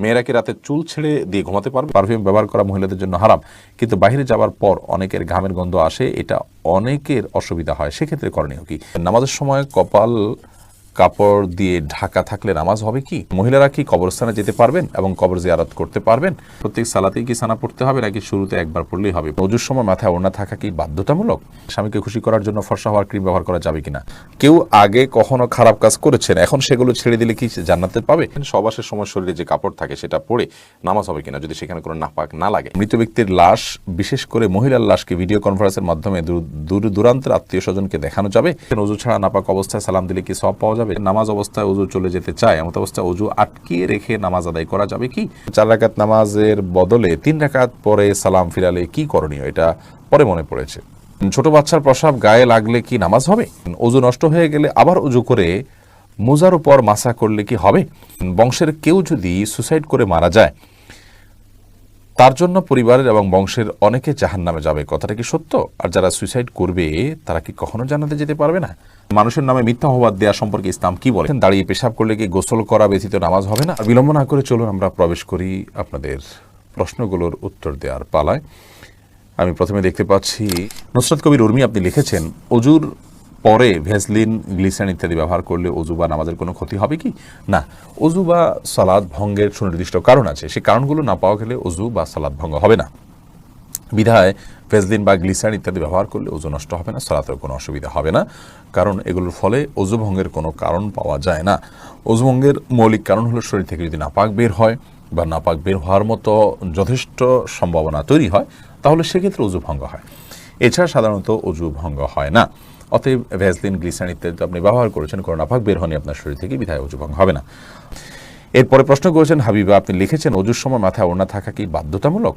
মেয়েরা কি রাতে চুল ছেড়ে দিয়ে ঘুমাতে পারবে? পারফিউম ব্যবহার করা মহিলাদের জন্য হারাম। কিন্তু বাইরে যাওয়ার পর অনেকের ঘামের গন্ধ আসে, এটা অনেকের অসুবিধা হয়। সেক্ষেত্রে করণীয় কি? নামাজের সময় কপাল কাপড় দিয়ে ঢাকা থাকলে নামাজ হবে কি? মহিলারা কি কবরস্থানে যেতে পারবেন এবং কবর জিয়ারত করতে পারবেন? প্রত্যেক সালাতেই কি সানা পড়তে হবে নাকি শুরুতে একবার পড়লেই হবে? অজুর সময় মাথায় ওড়না থাকা কি বাধ্যতামূলক? স্বামীকে খুশি করার জন্য ফর্সা হওয়ার ক্রিম ব্যবহার করা যাবে কিনা? কেউ আগে কখনো খারাপ কাজ করেছেন, এখন সেগুলো ছেড়ে দিলে কি জান্নাতে পাবে? সবাসের সময় শরীরে যে কাপড় থাকে সেটা পরে নামাজ হবে কিনা, যদি সেখানে কোনো নাপাক না লাগে? মৃত ব্যক্তির লাশ, বিশেষ করে মহিলার লাশকে ভিডিও কনফারেন্সের মাধ্যমে দূর- দূর, দূরান্তের আত্মীয় স্বজনকে দেখানো যাবে? অজু ছাড়া নাপাক অবস্থায় সালাম দিলে কি সব পাওয়া যাবে? নামাজ অবস্থায় অজু চলে যেতে চায় এমন অবস্থায় অজু আটকিয়ে রেখে নামাজ আদায় করা যাবে কি? চার রাকাত নামাজের বদলে তিন রাকাত পরে সালাম ফিরালে কি করণীয়? এটা পরে মনে পড়েছে। ছোট বাচ্চার প্রসাব গায়ে লাগলে কি নামাজ হবে? অজু নষ্ট হয়ে গেলে আবার অজু করে মোজার উপর মাসা করলে কি হবে? বংশের কেউ যদি সুসাইড করে মারা যায়, তার জন্য পরিবারের এবং বংশের অনেকে জাহান নামে যাবে। কথাটা কি সত্য? আর যারা সুইসাইড করবে, তারা কি কখনো জানাতে যেতে পারবে না? মানুষের নামে মিথ্যা হবাদ দেওয়া সম্পর্কে ইসলাম কি বলে? দাঁড়িয়ে পেশাব করলে কি গোসল করা ব্যতীত নামাজ হবে না? বিলম্ব না করে চলুন, আমরা প্রবেশ করি আপনাদের প্রশ্নগুলোর উত্তর দেওয়ার পালায়। আমি প্রথমে দেখতে পাচ্ছি, নুসরত কবির উর্মি আপনি লিখেছেন, অজুর পরে ভেসলিন, গ্লিসারিন ইত্যাদি ব্যবহার করলে অজু বা নামাজের কোনো ক্ষতি হবে কি? না, অজু বা সালাদ ভঙ্গের সুনির্দিষ্ট কারণ আছে। সেই কারণগুলো না পাওয়া গেলে অজু বা সালাদ ভঙ্গ হবে না। বিধায় ফেজলিন বা গ্লিসারিন ইত্যাদি ব্যবহার করলে ওজু নষ্ট হবে না সালাতের কোনো অসুবিধা হবে না। কারণ এগুলোর ফলে ভঙ্গের কোনো কারণ পাওয়া যায় না। ভঙ্গের মৌলিক কারণ হলো শরীর থেকে যদি নাপাক বের হয় বা নাপাক বের হওয়ার মতো যথেষ্ট সম্ভাবনা তৈরি হয়, তাহলে সেক্ষেত্রে অজু ভঙ্গ হয়। এছাড়া সাধারণত অজু ভঙ্গ হয় না। অতএব ভ্যাসলিন গ্লিসারিন ইত্যাদি আপনি ব্যবহার করেছেন, কোনো নাপাক বের হয়নি আপনার শরীর থেকে বিধায় অজু ভঙ্গ হবে না। এরপরে প্রশ্ন করেছেন, হাবিবা, আপনি লিখেছেন অজুর সময় মাথায় ওড়না থাকা কি বাধ্যতামূলক?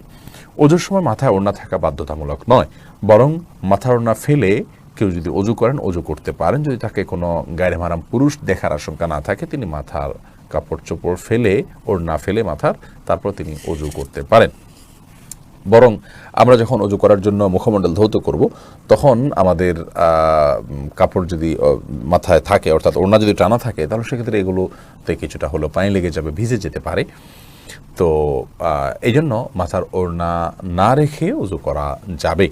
অজুর সময় মাথায় ওড়না থাকা বাধ্যতামূলক নয়, বরং মাথার ওড়না ফেলে কেউ যদি অজু করেন অজু করতে পারেন। যদি তাকে কোনো গায়ে মারাম পুরুষ দেখার আশঙ্কা না থাকে, তিনি মাথার কাপড় চোপড় ফেলে, ওড়না ফেলে মাথার, তারপর তিনি অজু করতে পারেন। বরং আমরা যখন অজু করার জন্য মুখমণ্ডল ধৌত করব, তখন আমাদের কাপড় যদি মাথায় থাকে, অর্থাৎ ওড়না যদি টানা থাকে, তাহলে সেক্ষেত্রে এগুলোতে কিছুটা হলো পানি লেগে যাবে, ভিজে যেতে পারে। তো এই জন্য মাথার ওড়না না রেখে উজু করা যাবে।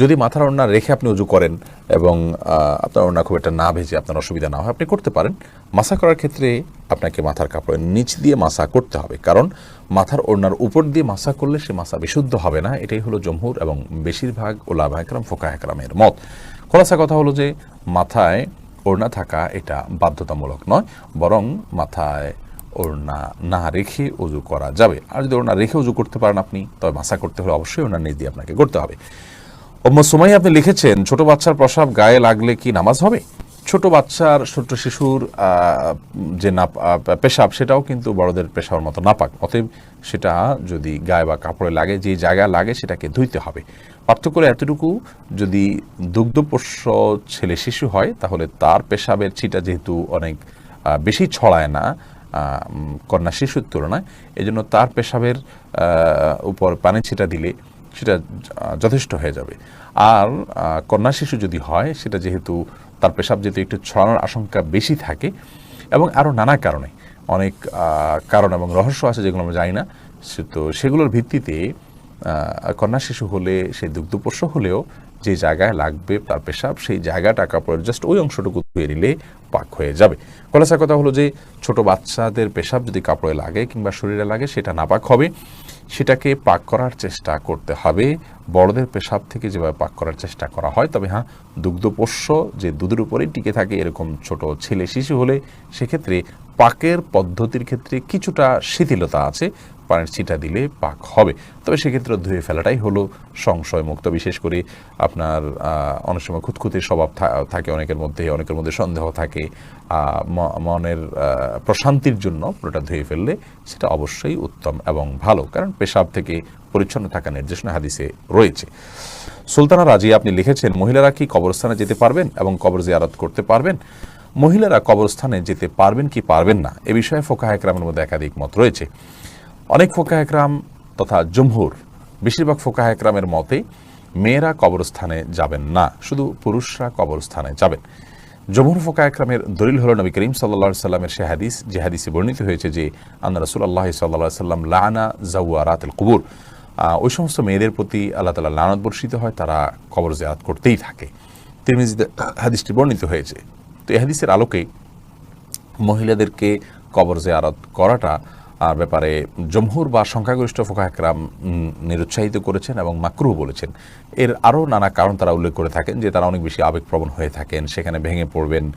যদি মাথার ওড়না রেখে আপনি উজু করেন এবং আপনার ওড়না খুব একটা না ভেজে আপনার অসুবিধা না হয়, আপনি করতে পারেন। মাসা করার ক্ষেত্রে আপনাকে মাথার কাপড়ের নিচ দিয়ে মাসা করতে হবে। কারণ মাথার ওড়নার উপর দিয়ে মাসা করলে সে মাসা বিশুদ্ধ হবে না। এটাই হলো জমহুর এবং বেশিরভাগ ওলাভা একরাম ফোকা একরামের মত। খোলাসা কথা হলো যে, মাথায় ওড়না থাকা এটা বাধ্যতামূলক নয়, বরং মাথায় ওড়না না রেখে উজু করা যাবে। আর যদি ওড়না রেখে উজু করতে পারেন আপনি, তবে মাসা করতে হলে অবশ্যই ওনার নিজ দিয়ে আপনাকে করতে হবে। অম্ম সুমাই আপনি লিখেছেন, ছোট বাচ্চার প্রসাব গায়ে লাগলে কি নামাজ হবে? ছোট বাচ্চার, ছোট্ট শিশুর যে না পেশাব, সেটাও কিন্তু বড়দের পেশাবের মতো নাপাক। অতএব সেটা যদি গায়ে বা কাপড়ে লাগে, যে জায়গায় লাগে, সেটাকে ধুইতে হবে। পার্থক্য এতটুকু, যদি দুগ্ধপোষ্য ছেলে শিশু হয়, তাহলে তার পেশাবের ছিটা যেহেতু অনেক বেশি ছড়ায় না কন্যা শিশুর তুলনায়, এজন্য তার পেশাবের উপর পানি ছিটা দিলে সেটা যথেষ্ট হয়ে যাবে। আর কন্যা শিশু যদি হয়, সেটা যেহেতু তার পেশাব যেহেতু একটু ছড়ানোর আশঙ্কা বেশি থাকে এবং আরও নানা কারণে, অনেক কারণ এবং রহস্য আছে যেগুলো আমরা জানি না, সে- তো সেগুলোর ভিত্তিতে কন্যা শিশু হলে সেই দুগ্ধপোষ্য হলেও যে জায়গায় লাগবে তার পেশাব, সেই জায়গাটা কাপড়ের জাস্ট ওই অংশটুকু ধুয়ে নিলে পাক হয়ে যাবে। খোলাসা কথা হলো যে, ছোট বাচ্চাদের পেশাব যদি কাপড়ে লাগে কিংবা শরীরে লাগে, সেটা নাপাক হবে। সেটাকে পাক করার চেষ্টা করতে হবে। বড়দের পেশাব থেকে যেভাবে পাক করার চেষ্টা করা হয়, তবে হ্যাঁ দুগ্ধপোষ্য যে দুধের উপরেই টিকে থাকে এরকম ছোট ছেলে শিশু হলে সেক্ষেত্রে পাকের পদ্ধতির ক্ষেত্রে কিছুটা শিথিলতা আছে। পানির ছিটা দিলে পাক হবে। তবে সেক্ষেত্রে ধুয়ে ফেলাটাই হলো সংশয় মুক্ত বিশেষ করে আপনার অনেক সময় খুঁতখুঁতির স্বভাব থাকে অনেকের মধ্যে অনেকের মধ্যে সন্দেহ থাকে। মনের প্রশান্তির জন্য পুরোটা ধুয়ে ফেললে সেটা অবশ্যই উত্তম এবং ভালো, কারণ পেশাব থেকে পরিচ্ছন্ন থাকা নির্দেশনা হাদিসে রয়েছে। সুলতানা রাজি, আপনি লিখেছেন, মহিলারা কি কবরস্থানে যেতে পারবেন এবং কবর জিয়ারত করতে পারবেন? মহিলারা কবরস্থানে যেতে পারবেন কি পারবেন না? এ বিষয়ে ফোকা একরামের মধ্যে একাধিক মত রয়েছে। অনেক ফোকা একরাম তথা জমহুর, বেশিরভাগ ফোকা একরামের মতে মেয়েরা কবরস্থানে যাবেন না, শুধু পুরুষরা কবরস্থানে যাবেন। জমুর ফোকা একরামের দলিল হল নবী করিম সাল্লা সাল্লামের সে হাদিস, যে হাদিসে বর্ণিত হয়েছে যে আন্না আল্লাহ সাল্লাহ সাল্লাম লানা জাউয়ারাত আল কুবুর ওই সমস্ত মেয়েদের প্রতি আল্লাহ তালা লানত বর্ষিত হয়, তারা কবর জিয়ারত করতেই থাকে। তিরমিজিতে হাদিসটি বর্ণিত হয়েছে। তো এই হাদিসের আলোকে মহিলাদেরকে কবর জিয়ারত করাটা আর ব্যাপারে জমহুর বা সংখ্যাগরিষ্ঠ ফোকা একরাম নিরুৎসাহিত করেছেন এবং মাকরুহ বলেছেন। এর আরও নানা কারণ তারা উল্লেখ করে থাকেন যে তারা অনেক বেশি আবেগপ্রবণ হয়ে থাকেন, সেখানে ভেঙে পড়বেন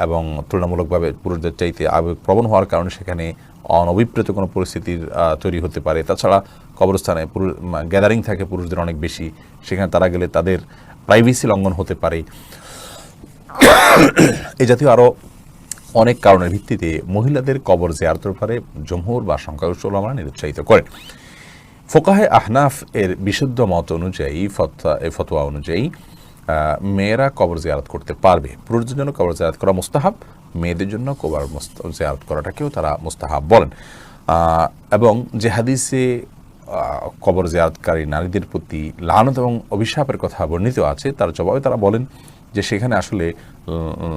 এবং তুলনামূলকভাবে পুরুষদের চাইতে আবেগপ্রবণ হওয়ার কারণে সেখানে অনভিপ্রেত কোনো পরিস্থিতির তৈরি হতে পারে। তাছাড়া কবরস্থানে পুরুষ গ্যাদারিং থাকে পুরুষদের অনেক বেশি। সেখানে তারা গেলে তাদের প্রাইভেসি লঙ্ঘন হতে পারে। এই জাতীয় আরও অনেক কারণের ভিত্তিতে মহিলাদের কবর জিয়ারতের ব্যাপারে জমহুর বা সংখ্যাগরিষ্ঠ ওলামারা নিরুৎসাহিত করেন। ফোকাহে আহনাফ এর বিশুদ্ধ মত অনুযায়ী, ফতোয়া ফতোয়া অনুযায়ী মেয়েরা কবর জিয়ারত করতে পারবে। পুরুষদের জন্য কবর জিয়ারত করা মুস্তাহাব, মেয়েদের জন্য কবর জিয়ারত করাটাকেও তারা মুস্তাহাব বলেন। এবং যে হাদিসে কবর জিয়ারতকারী নারীদের প্রতি লানত এবং অভিশাপের কথা বর্ণিত আছে, তার জবাবে তারা বলেন যে সেখানে আসলে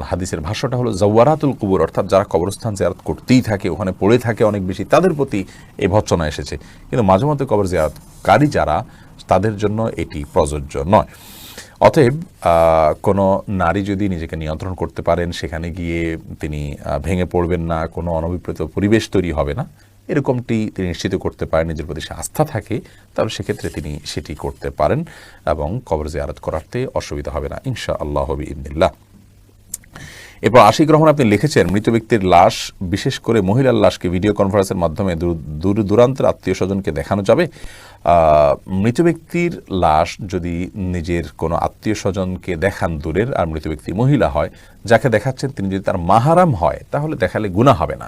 হাদিসের ভাষ্যটা হলো, জওয়ারাতুল কুবুর, অর্থাৎ যারা কবরস্থান জিয়ারত করতেই থাকে, ওখানে পড়ে থাকে অনেক বেশি, তাদের প্রতি এই ভৎসনা এসেছে। কিন্তু মাঝে মধ্যে কবর জিয়ারতকারী যারা, তাদের জন্য এটি প্রযোজ্য নয়। অতএব কোনো নারী যদি নিজেকে নিয়ন্ত্রণ করতে পারেন, সেখানে গিয়ে তিনি ভেঙে পড়বেন না, কোনো অনভিপ্রেত পরিবেশ তৈরি হবে না। এরকমটি তিনি নিশ্চিত করতে পারেন, নিজের প্রতি আস্থা থাকে, তাহলে সেক্ষেত্রে তিনি সেটি করতে পারেন এবং কবর জিয়ারত করাতে অসুবিধা হবে না ইনশা আল্লাহ হবি ইন্দিল্লাহ এরপর আশিক রহমান আপনি লিখেছেন, মৃত ব্যক্তির লাশ, বিশেষ করে মহিলার লাশকে ভিডিও কনফারেন্সের মাধ্যমে দূর দূর দূরান্তের আত্মীয় স্বজনকে দেখানো যাবে। মৃত ব্যক্তির লাশ যদি নিজের কোনো আত্মীয় স্বজনকে দেখান দূরের, আর মৃত ব্যক্তি মহিলা হয়, যাকে দেখাচ্ছেন তিনি যদি তার মাহারাম হয়, তাহলে দেখালে গুণা হবে না।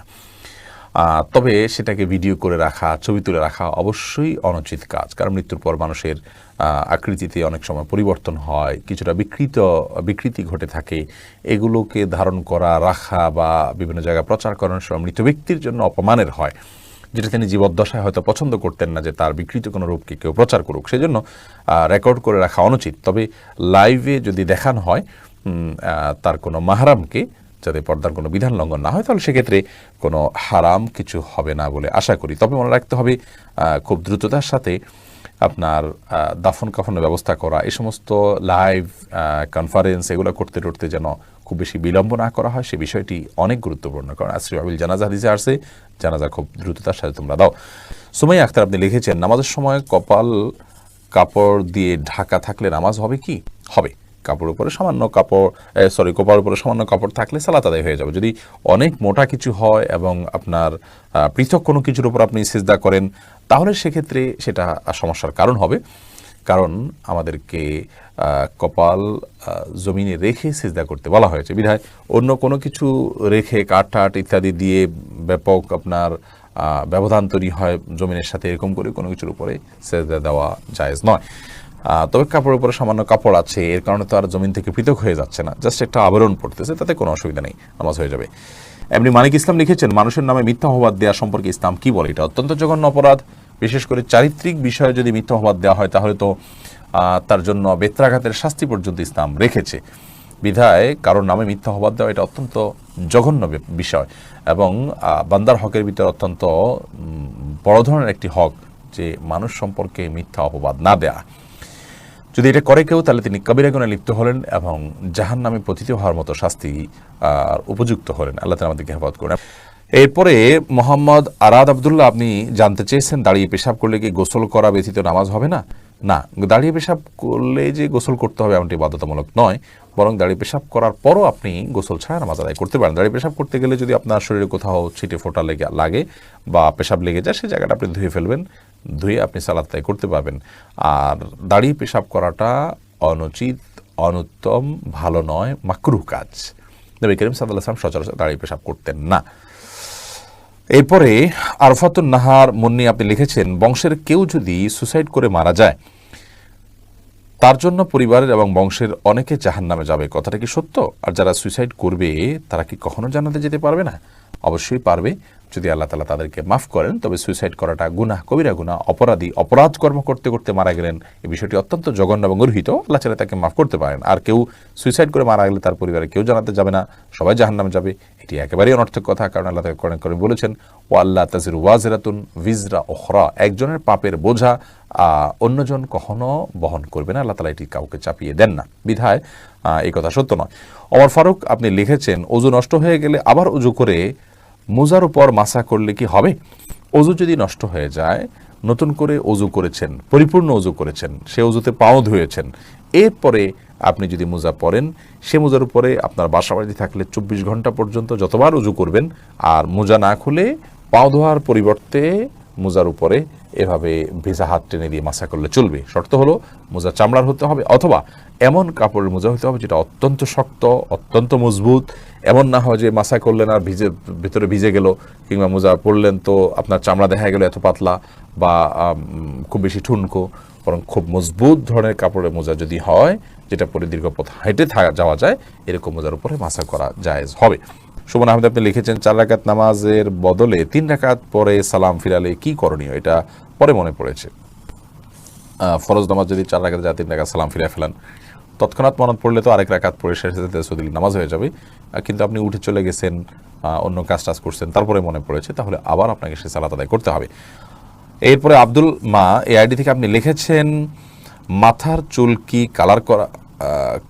তবে সেটাকে ভিডিও করে রাখা, ছবি তুলে রাখা অবশ্যই অনুচিত কাজ। কারণ মৃত্যুর পর মানুষের আকৃতিতে অনেক সময় পরিবর্তন হয়, কিছুটা বিকৃত, বিকৃতি ঘটে থাকে। এগুলোকে ধারণ করা, রাখা বা বিভিন্ন জায়গায় প্রচার করানোর সময় মৃত ব্যক্তির জন্য অপমানের হয়। যেটা তিনি জীবদ্দশায় হয়তো পছন্দ করতেন না যে তার বিকৃত কোনো রূপকে কেউ প্রচার করুক। সেজন্য রেকর্ড করে রাখা অনুচিত। তবে লাইভে যদি দেখানো হয় তার কোনো মাহারামকে যাতে পর্দার কোনো বিধান লঙ্ঘন না হয়, তাহলে সেক্ষেত্রে কোনো হারাম কিছু হবে না বলে আশা করি। তবে মনে রাখতে হবে খুব দ্রুততার সাথে আপনার দাফন কাফনের ব্যবস্থা করা, এই সমস্ত লাইভ কনফারেন্স এগুলো করতে করতে যেন খুব বেশি বিলম্ব না করা হয়, সে বিষয়টি অনেক গুরুত্বপূর্ণ। কারণ আশ্রী আবিল জানাজা হাদিসে আসছে জানাজা খুব দ্রুততার সাথে তোমরা দাও। সুমাইয়া আক্তার আপনি লিখেছেন, নামাজের সময় কপাল কাপড় দিয়ে ঢাকা থাকলে নামাজ হবে কি? হবে। কাপড়ের উপরে সামান্য কাপড় সরি কোপার উপরে সামান্য কাপড় থাকলে সালাত আদায় হয়ে যাবে। যদি অনেক মোটা কিছু হয় এবং আপনার পৃথক কোনো কিছুর উপর আপনি সেজদা করেন, তাহলে সেক্ষেত্রে সেটা সমস্যার কারণ হবে। কারণ আমাদেরকে কপাল জমিনে রেখে সেজদা করতে বলা হয়েছে। বিধায় অন্য কোনো কিছু রেখে কাঠ টাট ইত্যাদি দিয়ে ব্যাপক আপনার ব্যবধান তৈরি হয় জমিনের সাথে, এরকম করে কোনো কিছুর উপরে সেজদা দেওয়া জায়েজ নয়। তবে কাপড়ের উপরে সামান্য কাপড় আছে, এর কারণে তো আর জমিন থেকে পৃথক হয়ে যাচ্ছে না। জাস্ট একটা আবরণ পড়তেছে, তাতে কোনো অসুবিধা নেই, নামাজ হয়ে যাবে। এমনি মানিক ইসলাম লিখেছেন, মানুষের নামে মিথ্যা অপবাদ দেওয়া সম্পর্কে ইসলাম কি বলে? এটা অত্যন্ত জঘন্য অপরাধ। বিশেষ করে চারিত্রিক বিষয়ে যদি মিথ্যা অপবাদ দেওয়া হয়, তাহলে তো তার জন্য বেত্রাঘাতের শাস্তি পর্যন্ত ইসলাম রেখেছে। বিধায় কারোর নামে মিথ্যা অপবাদ দেওয়া এটা অত্যন্ত জঘন্য বিষয়। এবং বান্দার হকের ভিতরে অত্যন্ত বড় ধরনের একটি হক যে মানুষ সম্পর্কে মিথ্যা অপবাদ না দেয়া। যদি এটা করে কেউ, তাহলে তিনি কবিরা গুণে লিপ্ত হলেন এবং জাহান নামে পতিত হওয়ার মতো শাস্তি উপযুক্ত হলেন। আল্লাহ তালা আমাদেরকে হেফাজত করেন। এরপরে মোহাম্মদ আরাদ আবদুল্লাহ, আপনি জানতে চেয়েছেন দাঁড়িয়ে পেশাব করলে কি গোসল করা ব্যতীত নামাজ হবে না? না, দাঁড়িয়ে পেশাব করলে যে গোসল করতে হবে এমনটি বাধ্যতামূলক নয়, বরং দাঁড়িয়ে পেশাব করার পরও আপনি গোসল ছাড়া নামাজ আদায় করতে পারেন। দাঁড়িয়ে পেশাব করতে গেলে যদি আপনার শরীরে কোথাও ছিটে ফোটা লেগে, লাগে বা পেশাব লেগে যায় সেই জায়গাটা আপনি ধুয়ে ফেলবেন। ধুয়ে আপনি সালাদ তাই করতে পারবেন। আর দাঁড়িয়ে পেশাব করাটা অনুচিত, অনুত্তম, ভালো নয়, মাকরুহ কাজ। নবী করিম সাল্লাহ আসলাম সচরাচর দাঁড়িয়ে পেশাব করতেন না। এরপরে আরফাতুন নাহার মুন্নি আপনি লিখেছেন, বংশের কেউ যদি সুসাইড করে মারা যায়, তার জন্য পরিবারের এবং বংশের অনেকে জাহান নামে যাবে। কথাটা কি সত্য? আর যারা সুইসাইড করবে, তারা কি কখনো জানাতে যেতে পারবে না? অবশ্যই পারবে। যদি আল্লাহ তালা তাদেরকে মাফ করেন, তবে সুইসাইড করাটা গুনাহ, কবিরা গুনাহ, অপরাধী, অপরাধ কর্ম করতে করতে মারা গেলেন। এই বিষয়টি অত্যন্ত জঘন্য এবং গর্হিত। আল্লাহ চাইলে তাকে মাফ করতে পারেন। আর কেউ সুইসাইড করে মারা গেলে তার পরিবারে কেউ জানাতে যাবে না, সবাই জাহান্নামে যাবে। এটি একেবারেই অনর্থক কথা, কারণ আল্লাহ তাকে করেন করে বলেছেন ও আল্লাহ তাজির ওয়াজরাতুন ভিজরা ওখরা একজনের পাপের বোঝা অন্যজন কখনো বহন করবে না। আল্লাহ তালা এটি কাউকে চাপিয়ে দেন না। বিধায় এই কথা সত্য নয়। অমর ফারুক, আপনি লিখেছেন অজু নষ্ট হয়ে গেলে আবার উজু করে মোজার উপর মাসা করলে কি হবে? অজু যদি নষ্ট হয়ে যায়, নতুন করে অজু করেছেন, পরিপূর্ণ অজু করেছেন, সে অজুতে পাও ধুয়েছেন, এরপরে আপনি যদি মোজা পরেন, সে মোজার উপরে আপনার বাসা বাড়িতে থাকলে চব্বিশ ঘণ্টা পর্যন্ত যতবার উজু করবেন, আর মোজা না খুলে পাও ধোয়ার পরিবর্তে মোজার উপরে এভাবে ভেজা হাত টেনে দিয়ে মাসা করলে চলবে। শর্ত হলো মোজা চামড়ার হতে হবে অথবা এমন কাপড়ের মোজা হতে হবে যেটা অত্যন্ত শক্ত, অত্যন্ত মজবুত। এমন না হয় যে মাসা করলেন আর ভিজে, ভিতরে ভিজে গেল কিংবা মোজা পরলেন তো আপনার চামড়া দেখা গেল এত পাতলা বা খুব বেশি ঠুনকো। বরং খুব মজবুত ধরনের কাপড়ের মোজা যদি হয়, যেটা পরে দীর্ঘ পথ হেঁটে যাওয়া যায়, এরকম মোজার উপরে মাসা করা জায়েজ হবে। সুমন আহমেদ, আপনি লিখেছেন, চার রাকাত নামাজের বদলে তিন রাকাত পরে সালাম ফিরালে কি করণীয়? এটা পরে মনে পড়েছে। ফরজ নামাজ যদি চার রাকাত যা তিন রাকাত সালাম ফিরে ফেলান, তৎক্ষণাৎ মনত পড়লে তো আরেক রাকাত পরে শেষে তেসুদিল নামাজ হয়ে যাবে। কিন্তু আপনি উঠে চলে গেছেন অন্য কাজ টাজ করছেন, তারপরে মনে পড়েছে, তাহলে আবার আপনাকে সে সালাত আদায় করতে হবে। এরপরে আব্দুল মা এই আইডি থেকে আপনি লিখেছেন, মাথার চুল কি কালার করা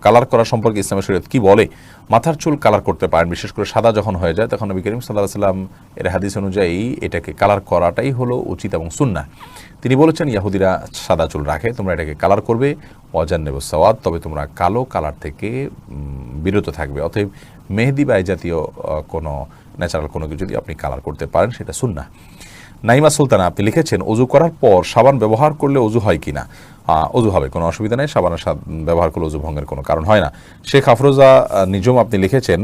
কালার করা সম্পর্কে ইসলামের শরীয়ত কি বলে? মাথার চুল কালার করতে পারেন, বিশেষ করে সাদা যখন হয়ে যায়, তখন নবী করিম সাল্লাহ সাল্লাম এর হাদিস অনুযায়ী এটাকে কালার করাটাই হলো উচিত এবং সুন্না তিনি বলেছেন, ইয়াহুদিরা সাদা চুল রাখে, তোমরা এটাকে কালার করবে অজান নেব সওয়াদ তবে তোমরা কালো কালার থেকে বিরত থাকবে। অতএব মেহেদি বা জাতীয় কোনো ন্যাচারাল কোনো কিছু যদি আপনি কালার করতে পারেন, সেটা সুন্না নাইমা সুলতানা আপনি লিখেছেন অজু করার পর সাবান ব্যবহার করলে অজু হয় কিনা? আহ, অজু হবে কোনো অসুবিধা নেই সাবানের ব্যবহার করলে অজু ভঙ্গের কোনো কারণ হয় না। শেখ আফরোজা নিজম আপনি লিখেছেন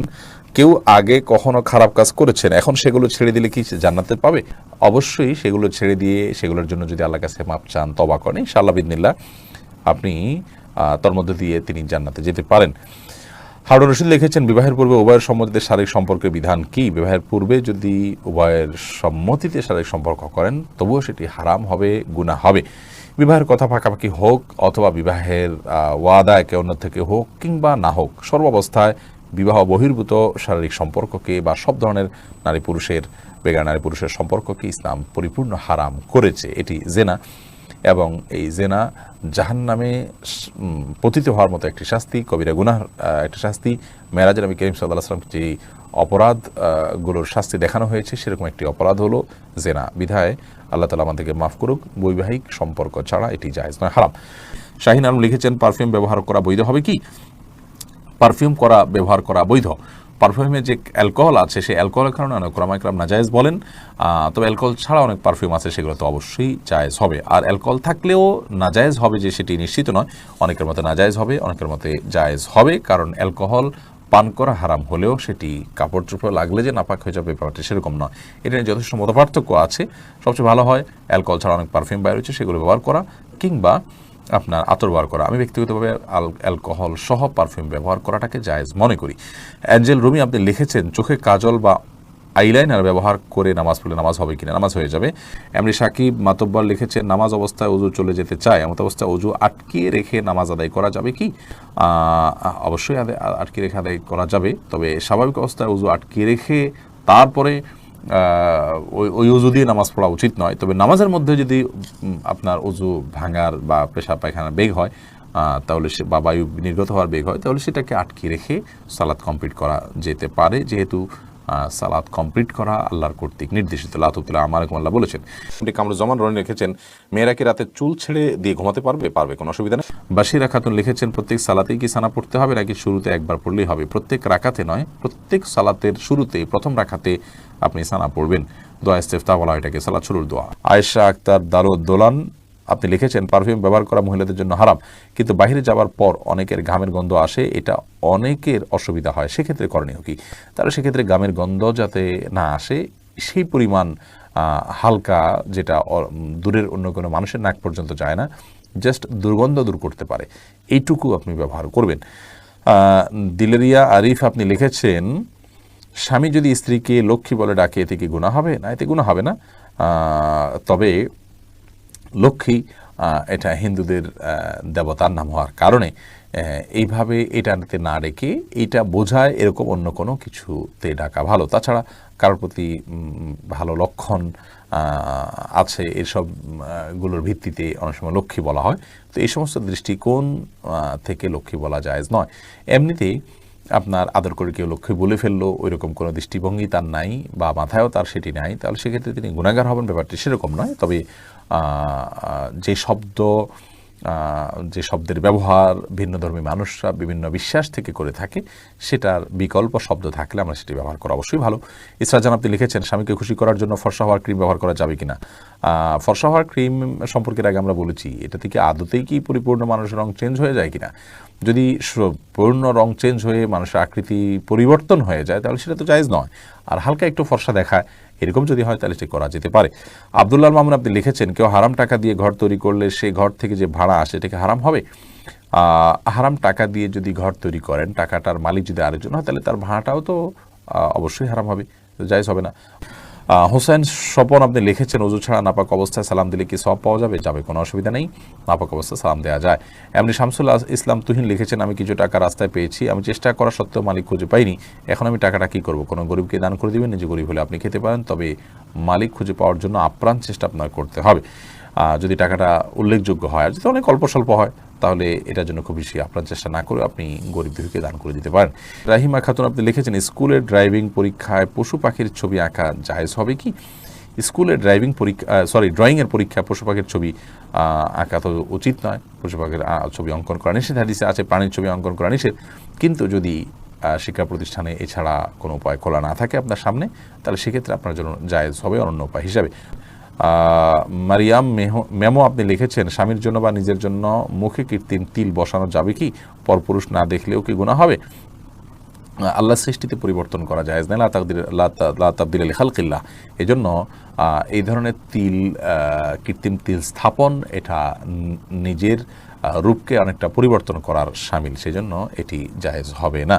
কেউ আগে কখনো খারাপ কাজ করেছেন এখন সেগুলো ছেড়ে দিলে কি জান্নাতে পাবে? অবশ্যই সেগুলো ছেড়ে দিয়ে সেগুলোর জন্য যদি আল্লাহ কাছে মাপ চান তবা করেন ইনশাআল্লাহ বিদিনিল্লাহ আপনি তার মধ্যে দিয়ে তিনি জান্নাতে যেতে পারেন। হারুন রশিদ লিখেছেন, বিবাহের পূর্বে উভয়ের সম্মতিতে শারীরিক সম্পর্কের বিধান কি? বিবাহের পূর্বে যদি উভয়ের সম্মতিতে শারীরিক সম্পর্ক করেন, তবুও সেটি হারাম হবে, গুনাহ হবে। বিবাহের কথা পাকাপাকি হোক অথবা বিবাহের ওয়াদা একে অন্য থেকে হোক কিংবা না হোক, সর্বাবস্থায় বিবাহ বহির্ভূত শারীরিক সম্পর্ককে বা সব ধরনের নারী পুরুষের বেগার নারী পুরুষের সম্পর্ককে ইসলাম পরিপূর্ণ হারাম করেছে। এটি জেনা। এবং এই জেনা জাহান নামে পতিত হওয়ার মতো একটি শাস্তি, কবিরা গুনাহ একটি শাস্তি। মেরাজের নবী করিম সাল্লাহ সাল্লাম যে অপরাধগুলোর শাস্তি দেখানো হয়েছে, সেরকম একটি অপরাধ হলো জেনা। বিধায় আল্লাহ তালা আমাদেরকে মাফ করুক, বৈবাহিক সম্পর্ক ছাড়া এটি জায়েজ নয়, হারাম। শাহিন আলম লিখেছেন, পারফিউম ব্যবহার করা বৈধ হবে কি? পারফিউম করা, ব্যবহার করা বৈধ। পারফিউমে যে অ্যালকোহল আছে, সেই অ্যালকোহলের কারণে অনেক ক্রমাইক্রম নাজায়েজ বলেন তবে অ্যালকোহল ছাড়া অনেক পারফিউম আছে, সেগুলো তো অবশ্যই জায়েজ হবে। আর অ্যালকোহল থাকলেও নাজায়েজ হবে যে সেটি নিশ্চিত নয়, অনেকের মতে নাজায়েজ হবে, অনেকের মতে জায়েজ হবে, কারণ অ্যালকোহল পান করা হারাম হলেও সেটি কাপড় চোপড় লাগলে যে নাপাক হয়ে যাবে ব্যাপারটি সেরকম নয়। এটা নিয়ে যথেষ্ট মত পার্থক্য আছে। সবচেয়ে ভালো হয়, অ্যালকোহল ছাড়া অনেক পারফিউম বাইরে রয়েছে সেগুলো ব্যবহার করা, কিংবা আপনার আতর ব্যবহার করা। আমি ব্যক্তিগতভাবে অ্যালকোহল সহ পারফিউম ব্যবহার করাটাকে জায়েজ মনে করি। অ্যাঞ্জেল রুমি, আপনি লিখেছেন, চোখে কাজল বা আইলাইনার ব্যবহার করে নামাজ পড়লে নামাজ হবে কিনা? নামাজ হয়ে যাবে। এমনি সাকিব মাতব্বর লিখেছেন, নামাজ অবস্থায় অজু চলে যেতে চায় এমত অবস্থায় অজু আটকিয়ে রেখে নামাজ আদায় করা যাবে কি? অবশ্যই আদায় আটকে রেখে আদায় করা যাবে, তবে স্বাভাবিক অবস্থায় অজু আটকিয়ে রেখে তারপরে ওই উজু দিয়ে নামাজ পড়া উচিত নয়। তবে নামাজের মধ্যে যদি আপনার উজু ভাঙার বা পেশা পায়খানার বেগ হয় তাহলে সে বা বায়ু নির্গত হওয়ার বেগ হয়, তাহলে সেটাকে আটকে রেখে সালাদ কমপ্লিট করা যেতে পারে। যেহেতু সালাদ কমপ্লিট করা আল্লাহর কর্তৃক নির্দেশিত। লাতুতুল্লাহ আমার আল্লাহ বলেছেন। আপনি কামরুজ্জামান রনি রেখেছেন মেয়েরা কি রাতে চুল ছেড়ে দিয়ে ঘুমাতে পারবে? পারবে, কোনো অসুবিধা নেই। বাসিরা খাতুন লিখেছেন, প্রত্যেক সালাতেই কি সানা পড়তে হবে নাকি শুরুতে একবার পড়লেই হবে? প্রত্যেক রাখাতে নয়, প্রত্যেক সালাতের শুরুতে প্রথম রাখাতে আপনি সানা পড়বেন। দোয়া ইস্তেফতা বলা হয় এটাকে সালাত শুরুর দোয়া। আয়েশা আক্তার দারুদ দোলান আপনি লিখেছেন, পারফিউম ব্যবহার করা মহিলাদের জন্য হারাম। কিন্তু বাইরে যাওয়ার পর অনেকের ঘামের গন্ধ আসে, এটা অনেকের অসুবিধা হয়। সেক্ষেত্রে করণীয় কি? তাহলে সেক্ষেত্রে ঘামের গন্ধ যাতে না আসে, সেই পরিমাণ হালকা যেটা দূরের অন্য কোনো মানুষের নাক পর্যন্ত যায় না, জাস্ট দুর্গন্ধ দূর করতে পারে। এইটুকু আপনি ব্যবহার করবেন। দিলেরিয়া আরিফ আপনি লিখেছেন, স্বামী যদি স্ত্রীকে লক্ষ্মী বলে ডাকে, এতে কি গুণা হবে? না, এতে গুণা হবে না। তবে লক্ষ্মী এটা হিন্দুদের দেবতার নাম হওয়ার কারণে এইভাবে এটাতে না রেখে এটা বোঝায় এরকম অন্য কোনো কিছুতে ডাকা ভালো। তাছাড়া কারোর প্রতি ভালো লক্ষণ আছে এসবগুলোর ভিত্তিতে অনেক সময় লক্ষ্মী বলা হয়। তো এই সমস্ত দৃষ্টিকোণ থেকে লক্ষ্মী বলা যায় নয়। এমনিতেই আপনার আদর করে কেউ লক্ষ্যে বলে ফেলল ওই রকম কোনো দৃষ্টিভঙ্গি তার নাই বা মাথায়ও তার সেটি নাই, তাহলে সেক্ষেত্রে তিনি গুণাগার হবেন, ব্যাপারটি সেরকম নয়। তবে যে শব্দ যে শব্দের ব্যবহার, ভিন্ন ধর্মী মানুষরা বিভিন্ন বিশ্বাস থেকে করে থাকে, সেটার বিকল্প শব্দ থাকলে আমরা সেটি ব্যবহার করা অবশ্যই ভালো। ইসরাজান আপনি লিখেছেন, স্বামীকে খুশি করার জন্য ফর্সা হওয়ার ক্রিম ব্যবহার করা যাবে কিনা? ফর্সা হওয়ার ক্রিম সম্পর্কে আগে আমরা বলেছি, এটা থেকে আদতেই কি পরিপূর্ণ মানুষের রং চেঞ্জ হয়ে যায় কিনা? যদি পূর্ণ রং চেঞ্জ হয়ে মানুষের আকৃতি পরিবর্তন হয়ে যায়, তাহলে সেটা তো জায়েজ নয়। আর হালকা একটু ফর্সা দেখায় এরকম যদি হয় তাহলে সেটি করা যেতে পারে। আবদুল্লাহ মামুন আপনি লিখেছেন, কেউ হারাম টাকা দিয়ে ঘর তৈরি করলে সে ঘর থেকে যে ভাড়া আসে এটাকে হারাম হবে? হারাম টাকা দিয়ে যদি ঘর তৈরি করেন, টাকাটার মালিক যদি আরেকজন হয়, তাহলে তার ভাড়াটাও তো অবশ্যই হারাম হবে। যাইজ হবে না। হোসেন, স্বপন আপনি লিখেছেন অজু ছাড়া নাপাক অবস্থায় সালাম দিলে কি সব পাওয়া যাবে? যাবে, কোনো অসুবিধা নেই। নাপাক অবস্থায় সালাম দেওয়া যায়। এমনি শামসুল ইসলাম তুহিন লিখেছেন, আমি কিছু টাকা রাস্তায় পেয়েছি, আমি চেষ্টা করা সত্ত্বেও মালিক খুঁজে পাইনি। এখন আমি টাকাটা কি করব? কোনো গরিবকে দান করে দিবেন? নিজে গরিব হলে আপনি খেতে পারেন। তবে মালিক খুঁজে পাওয়ার জন্য আপ্রাণ চেষ্টা আপনার করতে হবে। যদি টাকাটা উল্লেখযোগ্য হয়, আর যদি অনেক অল্প স্বল্প হয় তাহলে এটার জন্য খুব বেশি আপনার চেষ্টা না করে আপনি গরিব দুঃখীকে দান করে দিতে পারেন। রাহিমা খাতুন, আপনি লিখেছেন স্কুলের ড্রাইভিং পরীক্ষায় পশু পাখির ছবি আঁকা জায়েজ হবে কি? স্কুলের ড্রাইভিং পরীক্ষা সরি ড্রয়িংয়ের পরীক্ষা পশু পাখির ছবি আঁকা তো উচিত নয়। পশু পাখির ছবি অঙ্কন করা নিষেধ। হাদিসে আছে, প্রাণীর ছবি অঙ্কন করা নিষেধ। কিন্তু যদি শিক্ষা প্রতিষ্ঠানে এছাড়া কোনো উপায় খোলা না থাকে আপনার সামনে, তাহলে সেক্ষেত্রে আপনার জন্য জায়েজ হবে অনন্য উপায় হিসাবে। মারিয়াম মেমো আপনি লিখেছেন, স্বামীর জন্য বা নিজের জন্য মুখে কৃত্রিম তিল বসানো যাবে কি? পরপুরুষ না দেখলেও কি গুণা হবে? আল্লাহ সৃষ্টিতে পরিবর্তন করা যায় না তাবদিল আলী খালকিল্লাহ। এই জন্য এই ধরনের তিল কৃত্রিম তিল স্থাপন, এটা নিজের রূপকে অনেকটা পরিবর্তন করার সামিল। সেজন্য এটি জায়েজ হবে না।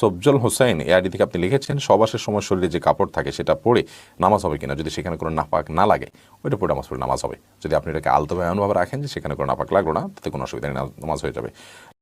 সবজল হোসেন এই আইডি থেকে আপনি লিখেছেন সবাসের সময় শরীরে যে কাপড় থাকে সেটা পরে নামাজ হবে কিনা, যদি সেখানে কোনো নাপাক না লাগে ওইটা পরে নামাজ পড়ে নামাজ হবে। যদি আপনি এটাকে আলতোভাবে এমনভাবে রাখেন যে সেখানে কোনো নাপাক লাগল না, তাতে কোনো অসুবিধা নেই, নামাজ হয়ে যাবে।